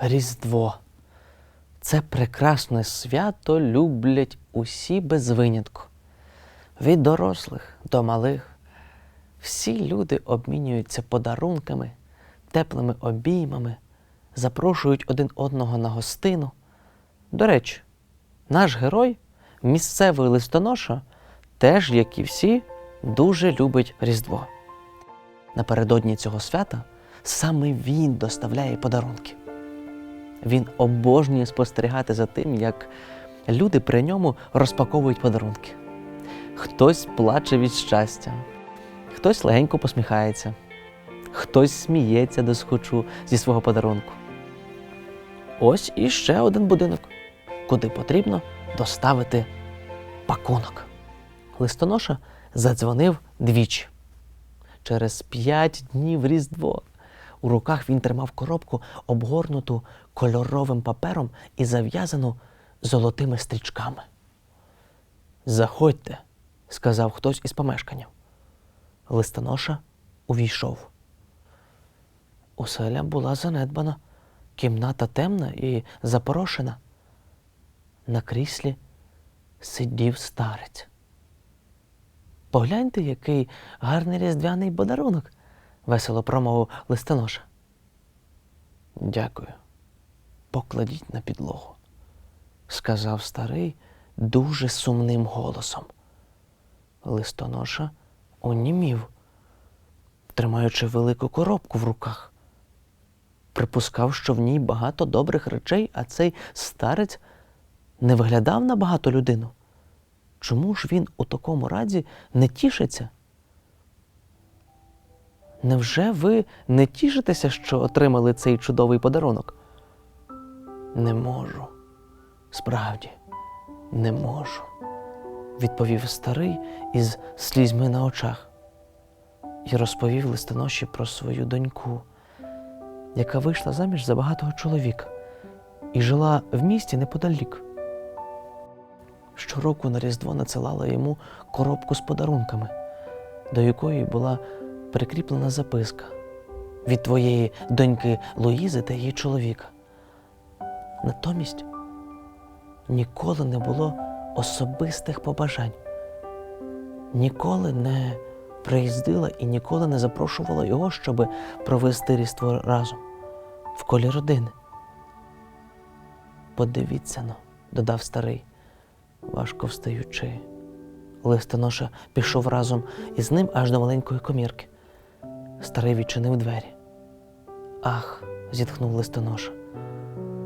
Різдво. Це прекрасне свято люблять усі без винятку. Від дорослих до малих. Всі люди обмінюються подарунками, теплими обіймами, запрошують один одного на гостину. До речі, наш герой, місцевий листоноша, теж, як і всі, дуже любить Різдво. Напередодні цього свята саме він доставляє подарунки. Він обожнює спостерігати за тим, як люди при ньому розпаковують подарунки. Хтось плаче від щастя, хтось легенько посміхається, хтось сміється до схочу зі свого подарунку. Ось іще один будинок, куди потрібно доставити пакунок. Листоноша задзвонив двічі. Через п'ять днів Різдво. У руках він тримав коробку, обгорнуту кольоровим папером і зав'язану золотими стрічками. Заходьте, сказав хтось із помешкання. Листоноша увійшов. Оселя була занедбана, кімната темна і запорошена. На кріслі сидів старець. Погляньте, який гарний різдвяний подарунок, весело промовив листоноша. Дякую. Покладіть на підлогу, сказав старий дуже сумним голосом. Листоноша онімів, тримаючи велику коробку в руках. Припускав, що в ній багато добрих речей, а цей старець не виглядав на багату людину. Чому ж він у такому разі не тішиться? Невже ви не тішитеся, що отримали цей чудовий подарунок? Не можу. Справді, не можу, відповів старий із слізьми на очах і розповів листоноші про свою доньку, яка вийшла заміж за багатого чоловіка і жила в місті неподалік. Щороку на Різдво надсилала йому коробку з подарунками, до якої була прикріплена записка від твоєї доньки Луїзи та її чоловіка. Натомість ніколи не було особистих побажань, ніколи не приїздила і ніколи не запрошувала його, щоб провести різдво разом в колі родини. Подивіться но, додав старий, важко встаючи. Листоноша пішов разом із ним аж до маленької комірки. Старий відчинив двері. Ах, зітхнув листоноша.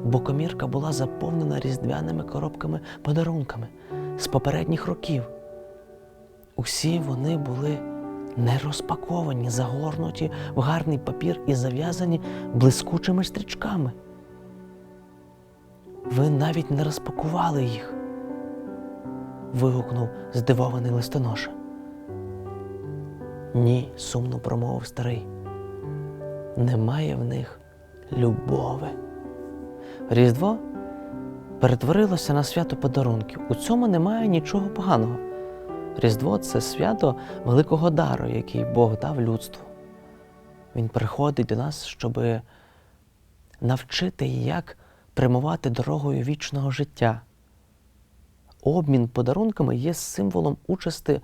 Бо комірка була заповнена різдвяними коробками подарунками з попередніх років. Усі вони були не розпаковані, загорнуті в гарний папір і зав'язані блискучими стрічками. Ви навіть не розпакували їх. вигукнув здивований листоноша. Ні, сумно промовив старий. Немає в них любови. Різдво перетворилося на свято подарунків. У цьому немає нічого поганого. Різдво це свято великого дару, який Бог дав людству. Він приходить до нас, щоб навчити, як прямувати дорогою вічного життя. Обмін подарунками є символом участи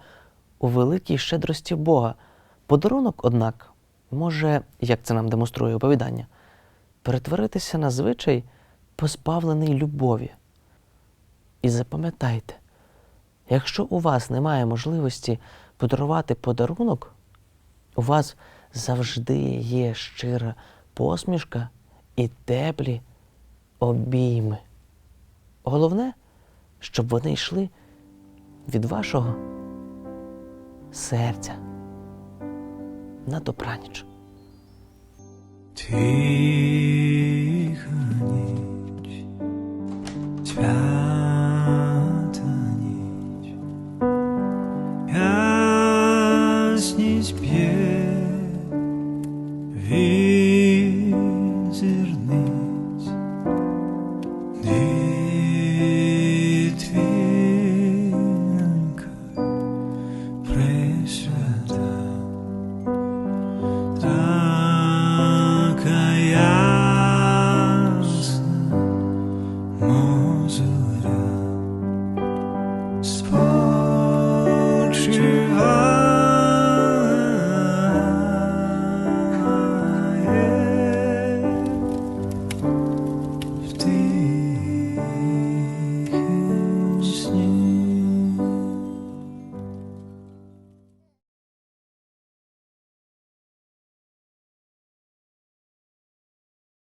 у великій щедрості Бога. Подарунок, однак, може, як це нам демонструє оповідання, перетворитися на звичай, позбавлений любові. І запам'ятайте, якщо у вас немає можливості подарувати подарунок, у вас завжди є щира посмішка і теплі обійми. Головне, щоб вони йшли від вашого серця на добраніч. Ті